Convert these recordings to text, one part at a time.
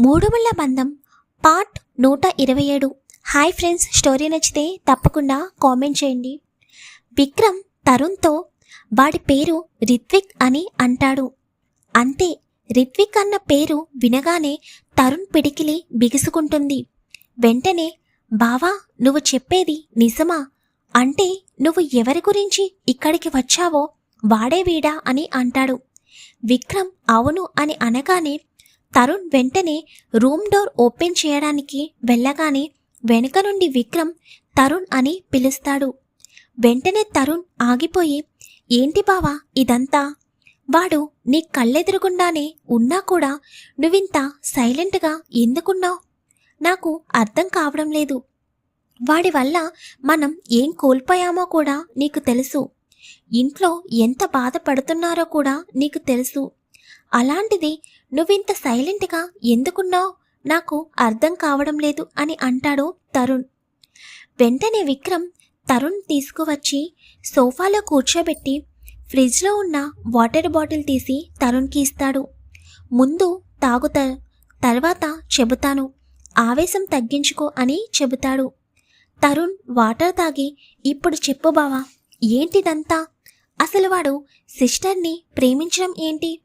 మూడుముళ్ళ బంధం పార్ట్ నూట ఇరవై ఏడు. హాయ్ ఫ్రెండ్స్ స్టోరీ నచ్చితే తప్పకుండా కామెంట్ చేయండి. విక్రమ్ తరుణ్తో వాడి పేరు రిత్విక్ అని అంటాడు. అంతే రిత్విక్ అన్న పేరు వినగానే తరుణ్ పిడికిలి బిగుసుకుంటుంది. వెంటనే బావా నువ్వు చెప్పేది నిజమా? అంటే నువ్వు ఎవరి గురించి ఇక్కడికి వచ్చావో? వాడే వీడా? అని అంటాడు. విక్రమ్ అవును అని అనగానే తరుణ్ వెంటనే రూమ్ డోర్ ఓపెన్ చేయడానికి వెళ్ళగానే వెనుక నుండి విక్రమ్ తరుణ్ అని పిలుస్తాడు. వెంటనే తరుణ్ ఆగిపోయి ఏంటి బావా ఇదంతా? వాడు నీ కళ్ళెదురుగుండానే ఉన్నా కూడా నువ్వింత సైలెంట్గా ఎందుకున్నావు? నాకు అర్థం కావడం లేదు. వాడి వల్ల మనం ఏం కోల్పోయామో కూడా నీకు తెలుసు. ఇంట్లో ఎంత బాధపడుతున్నారో కూడా నీకు తెలుసు. అలాంటిది నువ్వింత సైలెంట్గా ఎందుకున్నావు? నాకు అర్థం కావడం లేదు అని అంటాడు తరుణ్. వెంటనే విక్రమ్ తరుణ్ తీసుకువచ్చి సోఫాలో కూర్చోబెట్టి ఫ్రిడ్జ్లో ఉన్న వాటర్ బాటిల్ తీసి తరుణ్కి ఇస్తాడు. ముందు తాగుతా తర్వాత చెబుతాను. ఆవేశం తగ్గించుకో అని చెబుతాడు. తరుణ్ వాటర్ తాగి ఇప్పుడు చెప్పు బావా ఏంటిదంతా? అసలు వాడు సిస్టర్ని ప్రేమించడం ఏంటి?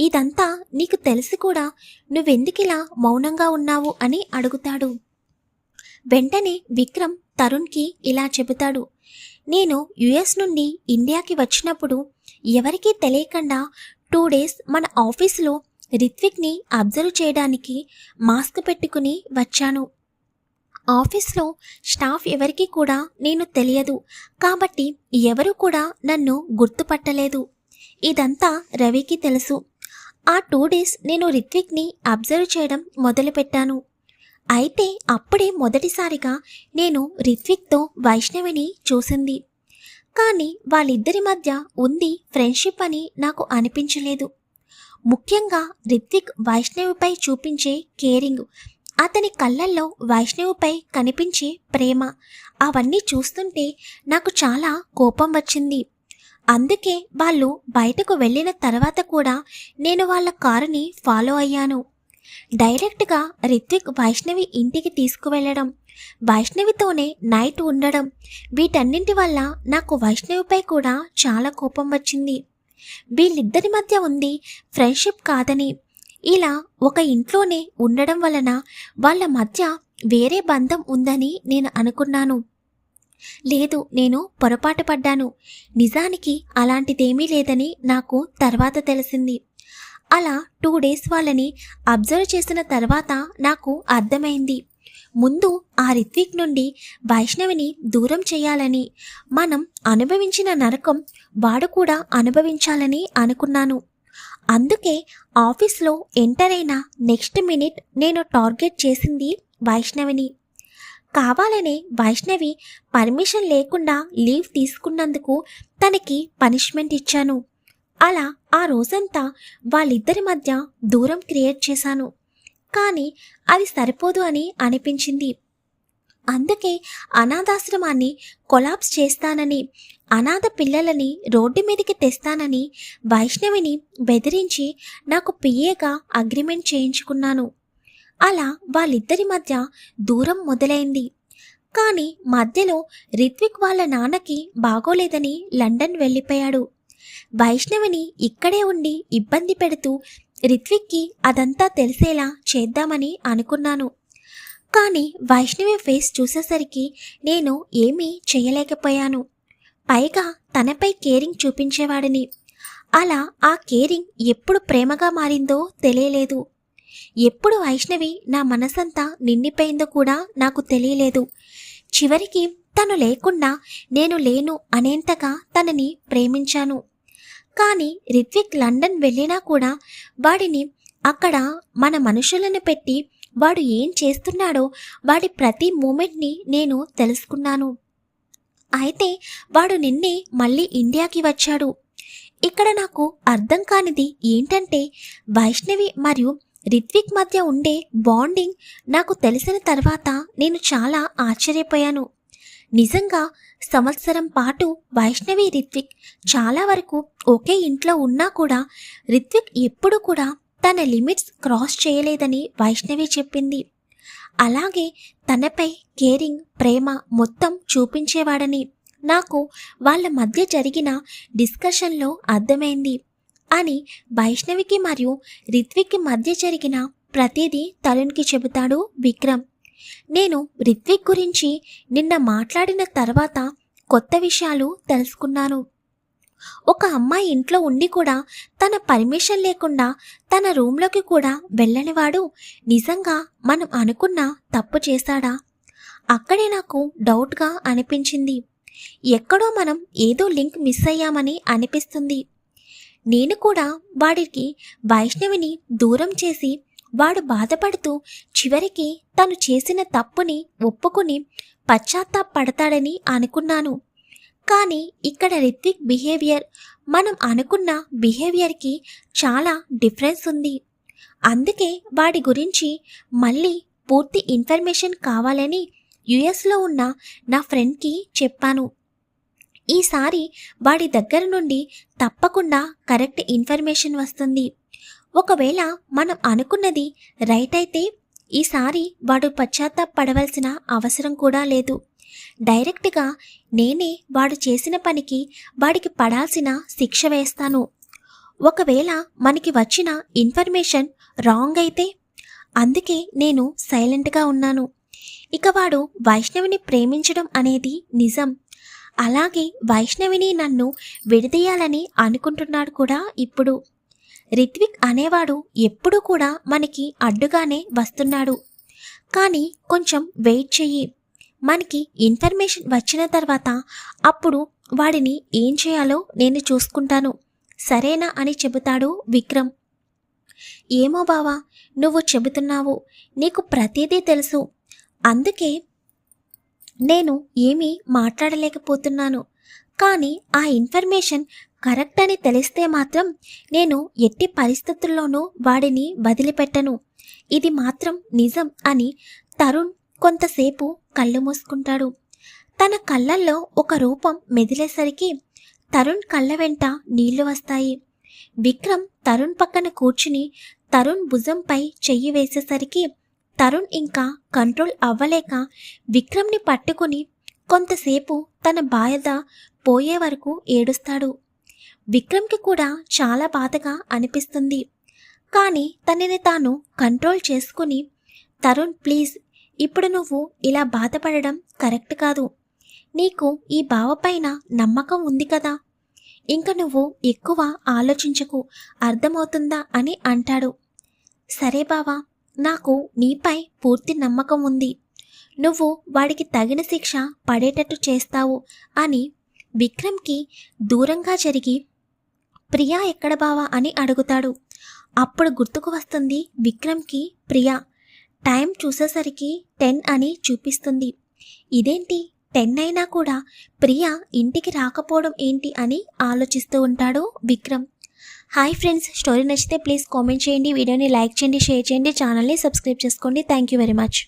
ఇదంతా నీకు తెలిసి కూడా నువ్వెందుకిలా మౌనంగా ఉన్నావు అని అడుగుతాడు. వెంటనే విక్రమ్ తరుణ్కి ఇలా చెబుతాడు. నేను యుఎస్ నుండి ఇండియాకి వచ్చినప్పుడు ఎవరికీ తెలియకుండా టూ డేస్ మన ఆఫీస్లో రిత్విక్ని అబ్జర్వ్ చేయడానికి మాస్క్ పెట్టుకుని వచ్చాను. ఆఫీస్లో స్టాఫ్ ఎవరికీ కూడా నేను తెలియదు. కాబట్టి ఎవరు కూడా నన్ను గుర్తుపట్టలేదు. ఇదంతా రవికి తెలుసు. ఆ టూ డేస్ నేను రిత్విక్ని అబ్జర్వ్ చేయడం మొదలుపెట్టాను. అయితే అప్పుడే మొదటిసారిగా నేను రిత్విక్తో వైష్ణవిని చూసింది. కానీ వాళ్ళిద్దరి మధ్య ఉంది ఫ్రెండ్షిప్ అని నాకు అనిపించలేదు. ముఖ్యంగా రిత్విక్ వైష్ణవిపై చూపించే కేరింగ్ అతని కళ్ళల్లో వైష్ణవిపై కనిపించే ప్రేమ అవన్నీ చూస్తుంటే నాకు చాలా కోపం వచ్చింది. అందుకే వాళ్ళు బయటకు వెళ్ళిన తర్వాత కూడా నేను వాళ్ళ కారుని ఫాలో అయ్యాను. డైరెక్ట్గా రిత్విక్ వైష్ణవి ఇంటికి తీసుకువెళ్ళడం వైష్ణవితోనే నైట్ ఉండడం వీటన్నింటి వల్ల నాకు వైష్ణవిపై కూడా చాలా కోపం వచ్చింది. వీళ్ళిద్దరి మధ్య ఉంది ఫ్రెండ్షిప్ కాదని. ఇలా ఒక ఇంట్లోనే ఉండడం వలన వాళ్ళ మధ్య వేరే బంధం ఉందని నేను అనుకున్నాను. లేదు నేను పొరపాటు పడ్డాను. నిజానికి అలాంటిదేమీ లేదని నాకు తర్వాత తెలిసింది. అలా టూ డేస్ వాళ్ళని అబ్జర్వ్ చేసిన తర్వాత నాకు అర్థమైంది. ముందు ఆ రిత్విక్ నుండి వైష్ణవిని దూరం చేయాలని మనం అనుభవించిన నరకం వాడు కూడా అనుభవించాలని అనుకున్నాను. అందుకే ఆఫీస్లో ఎంటర్ అయిన నెక్స్ట్ మినిట్ నేను టార్గెట్ చేసింది వైష్ణవిని. కావాలనే వైష్ణవి పర్మిషన్ లేకుండా లీవ్ తీసుకున్నందుకు తనకి పనిష్మెంట్ ఇచ్చాను. అలా ఆ రోజంతా వాళ్ళిద్దరి మధ్య దూరం క్రియేట్ చేశాను. కానీ అది సరిపోదు అని అనిపించింది. అందుకే అనాథాశ్రమాన్ని కొలాప్స్ చేస్తానని అనాథ పిల్లలని రోడ్డు మీదకి తెస్తానని వైష్ణవిని బెదిరించి నాకు పిఏగా అగ్రిమెంట్ చేయించుకున్నాను. అలా వాళ్ళిద్దరి మధ్య దూరం మొదలైంది. కానీ మధ్యలో రిత్విక్ వాళ్ళ నాన్నకి బాగోలేదని లండన్ వెళ్ళిపోయాడు. వైష్ణవిని ఇక్కడే ఉండి ఇబ్బంది పెడుతూ రిత్విక్కి అదంతా తెలిసేలా చేద్దామని అనుకున్నాను. కానీ వైష్ణవి ఫేస్ చూసేసరికి నేను ఏమీ చేయలేకపోయాను. పైగా తనపై కేరింగ్ చూపించేవాడిని. అలా ఆ కేరింగ్ ఎప్పుడు ప్రేమగా మారిందో తెలియలేదు. ఎప్పుడు వైష్ణవి నా మనసంతా నిండిపోయిందో కూడా నాకు తెలియలేదు. చివరికి తను లేకుండా నేను లేను అనేంతగా తనని ప్రేమించాను. కానీ రిత్విక్ లండన్ వెళ్ళినా కూడా వాడిని అక్కడ మన మనుషులను పెట్టి వాడు ఏం చేస్తున్నాడో వాడి ప్రతి మూమెంట్ని నేను తెలుసుకున్నాను. అయితే వాడు నిన్నే మళ్ళీ ఇండియాకి వచ్చాడు. ఇక్కడ నాకు అర్థం కానిది ఏంటంటే వైష్ణవి మరియు రిత్విక్ మధ్య ఉండే బాండింగ్ నాకు తెలిసిన తర్వాత నేను చాలా ఆశ్చర్యపోయాను. నిజంగా సంవత్సరం పాటు వైష్ణవి రిత్విక్ చాలా వరకు ఒకే ఇంట్లో ఉన్నా కూడా రిత్విక్ ఎప్పుడు కూడా తన లిమిట్స్ క్రాస్ చేయలేదని వైష్ణవి చెప్పింది. అలాగే తనపై కేరింగ్ ప్రేమ మొత్తం చూపించేవాడని నాకు వాళ్ళ మధ్య జరిగిన డిస్కషన్లో అర్థమైంది. అని వైష్ణవికి మరియు రిత్విక్కి మధ్య జరిగిన ప్రతిదీ తరుణ్కి చెబుతాడు విక్రమ్. నేను రిత్విక్ గురించి నిన్న మాట్లాడిన తర్వాత కొత్త విషయాలు తెలుసుకున్నాను. ఒక అమ్మాయి ఇంట్లో ఉండి కూడా తన పర్మిషన్ లేకుండా తన రూమ్లోకి కూడా వెళ్ళనివాడు నిజంగా మనం అనుకున్న తప్పు చేశాడా? అక్కడే నాకు డౌట్గా అనిపించింది. ఎక్కడో మనం ఏదో లింక్ మిస్ అయ్యామని అనిపిస్తుంది. నేను కూడా వాడికి వైష్ణవిని దూరం చేసి వాడు బాధపడుతూ చివరికి తను చేసిన తప్పుని ఒప్పుకుని పశ్చాత్తాపడతాడని అనుకున్నాను. కానీ ఇక్కడ రిత్విక్ బిహేవియర్ మనం అనుకున్న బిహేవియర్కి చాలా డిఫరెన్స్ ఉంది. అందుకే వాడి గురించి మళ్ళీ పూర్తి ఇన్ఫర్మేషన్ కావాలని యుఎస్లో ఉన్న నా ఫ్రెండ్కి చెప్పాను. ఈసారి వాడి దగ్గర నుండి తప్పకుండా కరెక్ట్ ఇన్ఫర్మేషన్ వస్తుంది. ఒకవేళ మనం అనుకున్నది రైట్ అయితే ఈసారి వాడు పశ్చాత్తాపడవలసిన అవసరం కూడా లేదు. డైరెక్ట్గా నేనే వాడు చేసిన పనికి వాడికి పడాల్సిన శిక్ష వేస్తాను. ఒకవేళ మనకి వచ్చిన ఇన్ఫర్మేషన్ రాంగ్ అయితే అందుకే నేను సైలెంట్గా ఉన్నాను. ఇక వాడు వైష్ణవిని ప్రేమించడం అనేది నిజం. అలాగే వైష్ణవిని నన్ను విడదీయాలని అనుకుంటున్నాడు కూడా ఇప్పుడు. రిత్విక్ అనేవాడు ఎప్పుడూ కూడా మనకి అడ్డుగానే వస్తున్నాడు. కానీ కొంచెం వెయిట్ చెయ్యి. మనకి ఇన్ఫర్మేషన్ వచ్చిన తర్వాత అప్పుడు వాడిని ఏం చేయాలో నేను చూసుకుంటాను. సరేనా అని చెబుతాడు విక్రమ్. ఏమో బావా నువ్వు చెబుతున్నావు. నీకు ప్రతిదీ తెలుసు. అందుకే నేను ఏమీ మాట్లాడలేకపోతున్నాను. కానీ ఆ ఇన్ఫర్మేషన్ కరెక్ట్ అని తెలిస్తే మాత్రం నేను ఎట్టి పరిస్థితుల్లోనూ వాడిని వదిలిపెట్టను. ఇది మాత్రం నిజం అని తరుణ్ కొంతసేపు కళ్ళు మూసుకుంటాడు. తన కళ్ళల్లో ఒక రూపం మెదిలేసరికి తరుణ్ కళ్ళ వెంట నీళ్ళు వస్తాయి. విక్రమ్ తరుణ్ పక్కన కూర్చుని తరుణ్ భుజంపై చెయ్యి వేసేసరికి తరుణ్ ఇంకా కంట్రోల్ అవ్వలేక విక్రమ్ని పట్టుకుని కొంతసేపు తన బాధ పోయే వరకు ఏడుస్తాడు. విక్రమ్కి కూడా చాలా బాధగా అనిపిస్తుంది. కానీ తనని తాను కంట్రోల్ చేసుకుని తరుణ్ ప్లీజ్ ఇప్పుడు నువ్వు ఇలా బాధపడడం కరెక్ట్ కాదు. నీకు ఈ బావపైన నమ్మకం ఉంది కదా. ఇంక నువ్వు ఎక్కువ ఆలోచించకు అర్థమవుతుందా అని అంటాడు. సరే బావా నాకు నీపై పూర్తి నమ్మకం ఉంది. నువ్వు వాడికి తగిన శిక్ష పడేటట్టు చేస్తావు అని విక్రమ్కి దూరంగా జరిగి ప్రియా ఎక్కడ బావా? అని అడుగుతాడు. అప్పుడు గుర్తుకు వస్తుంది విక్రమ్కి ప్రియా టైం చూసేసరికి టెన్ అని చూపిస్తుంది. ఇదేంటి? టెన్ అయినా కూడా ప్రియా ఇంటికి రాకపోవడం ఏంటి? అని ఆలోచిస్తూ ఉంటాడు విక్రమ్. హాయ్ ఫ్రెండ్స్ స్టోరీ నచ్చితే ప్లీజ్ కామెంట్ చేయండి వీడియోని లైక్ చేయండి షేర్ చేయండి ఛానల్ని సబ్స్క్రైబ్ చేసుకోండి. Thank you very much